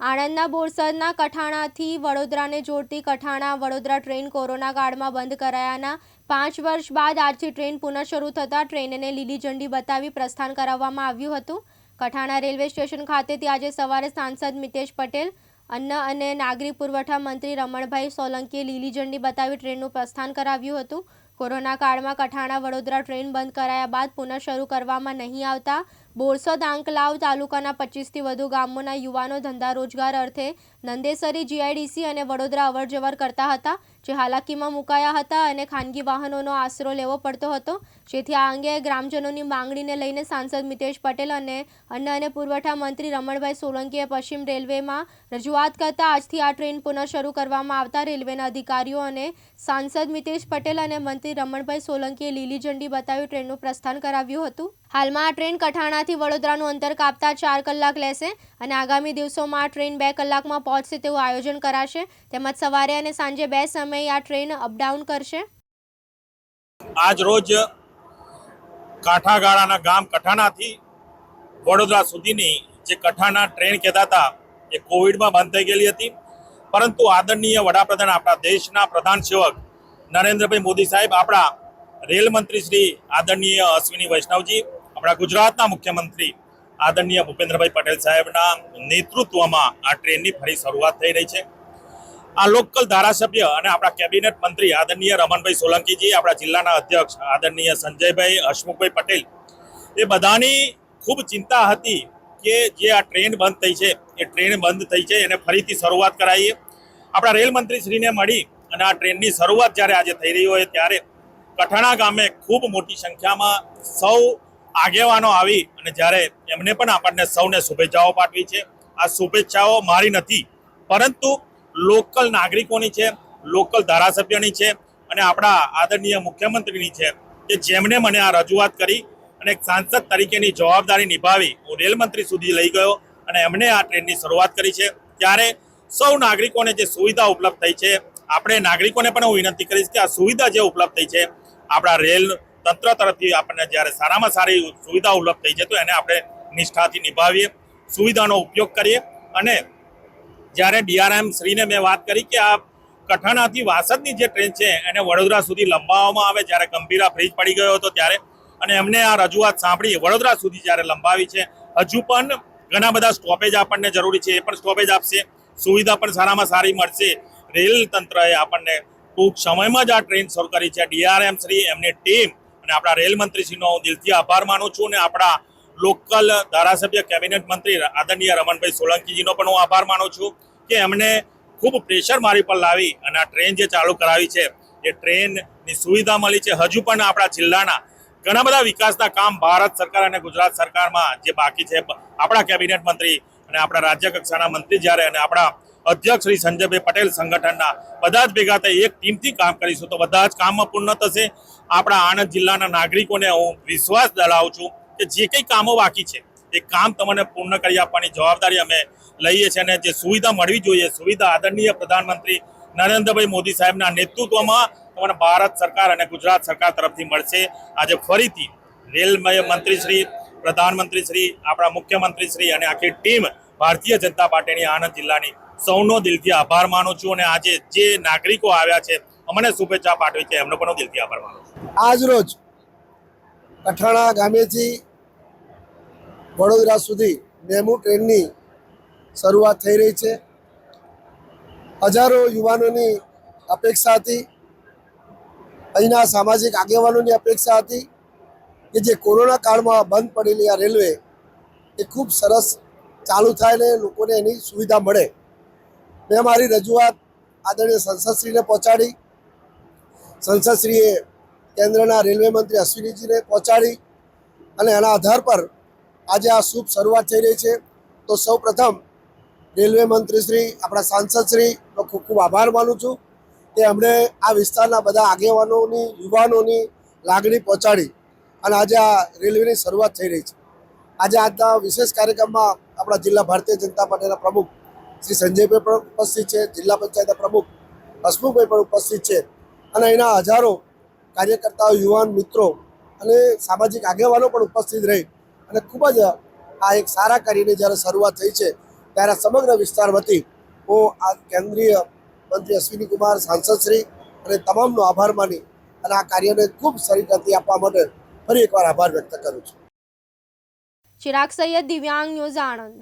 આણંદના બોરસદના કઠાણાથી વડોદરાને જોડતી Kathana Vadodara train corona કાળમાં બંધ કરાયાના પાંચ વર્ષ બાદ આજથી ટ્રેન પુનઃ શરૂ થતાં ટ્રેનને લીલી ઝંડી બતાવી પ્રસ્થાન કરાવવામાં આવ્યું હતું. કઠાણા રેલવે સ્ટેશન ખાતેથી આજે સવારે સાંસદ મિતેશ પટેલ, અન્ન અને નાગરિક પુરવઠા મંત્રી રમણભાઈ સોલંકીએ લીલી ઝંડી બતાવી ટ્રેનનું પ્રસ્થાન કરાવ્યું હતું. કોરોના કાળમાં કઠાણા વડોદરા ટ્રેન બંધ કરાયા બાદ પુનઃ શરૂ કરવામાં નહીં આવતા બોરસદ આંકલાવ તાલુકાના પચીસથી વધુ ગામોના યુવાનો ધંધા રોજગાર અર્થે નંદેસરી, જીઆઈડીસી અને વડોદરા અવરજવર કરતા હતા. જે હાલાકીમાં મુકાયા હતા અને ખાનગી વાહનોનો આશરો લેવો પડતો હતો. જેથી આ અંગે ગ્રામજનોની માંગણીને લઈને સાંસદ મિતેશ પટેલ અને અન્ન અને પુરવઠા મંત્રી રમણભાઈ સોલંકીએ પશ્ચિમ રેલવેમાં રજૂઆત કરતા આજથી આ ટ્રેન પુનઃ શરૂ કરવામાં આવતા રેલવેના અધિકારીઓ અને સાંસદ મિતેશ પટેલ અને મંત્રી રમણભાઈ સોલંકીએ લીલી ઝંડી બતાવી ટ્રેનનું પ્રસ્થાન કરાવ્યું હતું. હાલમાં આ ટ્રેન કઠાણાથી વડોદરાનું અંતર કાપતા ચાર કલાક લેશે અને આગામી દિવસોમાં આ ટ્રેન બે કલાકમાં પહોંચશે તેવું આયોજન કરાશે. તેમજ સવારે અને સાંજે બે સમયે આ ટ્રેન અપડાઉન કરશે? આજ રોજ કાંઠાગાળાના ગામ કઠાણાથી વડોદરા સુધીની જે કઠાણા ટ્રેન કહેતા હતા, એ કોવિડમાં બંધ થઈ ગયેલી હતી. પરંતુ આદરણીય વડાપ્રધાન આપણા દેશના પ્રધાન સેવક નરેન્દ્રભાઈ મોદી સાહેબ, આપણા રેલ મંત્રી શ્રી આદરણીય અશ્વિની વૈષ્ણવજી, આપણા ગુજરાતના મુખ્યમંત્રી આદરણીય ભૂપેન્દ્રભાઈ પટેલ સાહેબના નેતૃત્વમાં આ ટ્રેનની ફરી શરૂઆત થઈ રહી છે. આ લોકલ ધારાસભ્ય અને આપણા કેબિનેટ મંત્રી આદરણીય રમણભાઈ સોલંકીજી, આપણા જિલ્લાના અધ્યક્ષ આદરણીય સંજયભાઈ હસમુખભાઈ પટેલ, એ બધાની ખૂબ ચિંતા હતી કે જે આ ટ્રેન બંધ થઈ છે, એ ટ્રેન બંધ થઈ છે, એને ફરીથી શરૂઆત કરાવીએ આપણા રેલ મંત્રી શ્રીને મળી અને આ ટ્રેનની શરૂઆત જ્યારે આજે થઈ રહી હોય ત્યારે કઠાણા ગામે ખૂબ મોટી સંખ્યામાં સૌ આગેવાનો આવી અને જ્યારે એમને પણ આપણને સૌને શુભેચ્છાઓ પાઠવી છે. આ શુભેચ્છાઓ મારી નથી, પરંતુ લોકલ નાગરિકોની છે, લોકલ ધારાસભ્યની છે અને આપણા આદરણીય મુખ્યમંત્રીની છે કે જેમણે મને આ રજૂઆત કરી અને એક સાંસદ તરીકેની જવાબદારી નિભાવી હું રેલ મંત્રી સુધી લઈ ગયો અને એમણે આ ટ્રેનની શરૂઆત કરી છે. ત્યારે સૌ નાગરિકોને જે સુવિધા ઉપલબ્ધ થઈ છે, આપણે નાગરિકોને પણ હું વિનંતી કરીશ કે આ સુવિધા જે ઉપલબ્ધ થઈ છે, આપણા રેલ તંત્ર તરફથી આપણને જ્યારે સારામાં સારી સુવિધા ઉપલબ્ધ થઈ છે તો એને આપણે નિષ્ઠાથી નિભાવીએ, સુવિધાનો ઉપયોગ કરીએ અને જ્યારે ડીઆરએમ શ્રીને મેં વાત કરી કે આ કઠણાથી વાસદની જે ટ્રેન છે એને વડોદરા સુધી લંબાવવામાં આવે જ્યારે ગંભીરા બ્રિજ પડી ગયો હતો ત્યારે. અને એમને આ રજૂઆત સાંભળી વડોદરા સુધી જ્યારે લંબાવી છે. હજુ પણ ઘણા બધા સ્ટોપેજ આપણને જરૂરી છે. એ પણ સ્ટોપેજ આપશે. સુવિધા પણ સારામાં સારી મળશે. રેલ તંત્રએ આપણને ટૂંક સમયમાં જ આ ટ્રેન શરૂ કરી છે. ડીઆરએમ શ્રી, એમની ટીમ અને આપણા રેલ મંત્રીશ્રીનો હું દિલથી આભાર માનું છું અને આપણા લોકલ ધારાસભ્ય, કેબિનેટ મંત્રી આદરણીય રમણભાઈ સોલંકીજીનો પણ હું આભાર માનું છું કે એમને ખૂબ પ્રેશર મારી પર લાવી અને આ ટ્રેન જે ચાલુ કરાવી છે, એ ટ્રેનની સુવિધા મળી છે. હજુ પણ આપણા જિલ્લાના ઘણા બધા વિકાસના કામ ભારત સરકાર અને ગુજરાત સરકારમાં જે બાકી છે. આપણા કેબિનેટ મંત્રી અને આપણા રાજ્ય કક્ષાના મંત્રી જ્યારે અને આપણા અધ્યક્ષ શ્રી સંજયભાઈ પટેલ સંગઠનના બધા જ ભેગા થઈ એક ટીમથી કામ કરીશું તો બધા જ કામમાં પૂર્ણ થશે. આપણા આણંદ જિલ્લાના નાગરિકોને હું વિશ્વાસ દલાવું છું કે જે કંઈ કામો બાકી છે, એ કામ તમને પૂર્ણ કરી આપવાની જવાબદારી અમે લઈએ છીએ અને જે સુવિધા મળવી જોઈએ, સુવિધા આદરણીય પ્રધાનમંત્રી નરેન્દ્રભાઈ મોદી સાહેબના નેતૃત્વમાં તમને ભારત સરકાર અને ગુજરાત સરકાર તરફથી મળશે. આજે ફરીથી રેલ મંત્રીશ્રી શ્રી પ્રધાનમંત્રી શ્રી આપણા મુખ્યમંત્રી શ્રી અને આખી ટીમ ભારતીય જનતા પાર્ટીની આણંદ જિલ્લાની સૌનો દિલથી આભાર માનું છું અને આજે જે નાગરિકો આવ્યા છે, અમને શુભેચ્છા પાઠવી છે, એમનો પણ દિલથી આભાર માનું છું. આજ રોજ કઠાણા ગામેથી વડોદરા સુધી મેમુ ટ્રેનની શરૂઆત થઈ રહી છે. હજારો યુવાનોની અપેક્ષા હતી. અહીંના સામાજિક આગેવાનોની અપેક્ષા હતી કે જે કોરોના કાળમાં બંધ પડેલી આ રેલવે એ ખૂબ સરસ ચાલુ થાય ને લોકોને એની સુવિધા મળે. મેં મારી રજૂઆત આદરણીય સંસદશ્રીને પહોંચાડી. સંસદશ્રીએ કેન્દ્રના રેલવે મંત્રી અશ્વિનીજીને પહોંચાડી અને એના આધાર પર આજે આ શુભ શરૂઆત થઈ રહી છે. તો સૌ પ્રથમ રેલવે મંત્રીશ્રી આપણા સાંસદશ્રીનો ખૂબ ખૂબ આભાર માનું છું કે અમને આ વિસ્તારના બધા આગેવાનોની, યુવાનોની લાગણી પહોંચાડી અને આજે આ રેલવેની શરૂઆત થઈ રહી છે. આજે આજના વિશેષ કાર્યક્રમમાં આપણા જિલ્લા ભારતીય જનતા પાર્ટીના પ્રમુખ શ્રી સંજયભાઈ પણ ઉપસ્થિત છે, જિલ્લા પંચાયતના પ્રમુખ હસમુખભાઈ પણ ઉપસ્થિત છે અને એના હજારો કાર્યકર્તાઓ, યુવાન મિત્રો અને સામાજિક આગેવાનો પણ ઉપસ્થિત રહી અને ખૂબ જ આ એક સારા કાર્યની જ્યારે શરૂઆત થઈ છે, ત્યારે સમગ્ર વિસ્તાર વતી હું આ કેન્દ્રીય મંત્રી અશ્વિની કુમાર સાંસદશ્રી અને તમામનો આભાર માની અને આ કાર્યને ખૂબ સારી ગતિ આપવા માટે ફરી એકવાર આભાર વ્યક્ત કરું છું. ચિરાગ સૈયદ દિવ્યાંગ ન્યૂઝ આણંદ.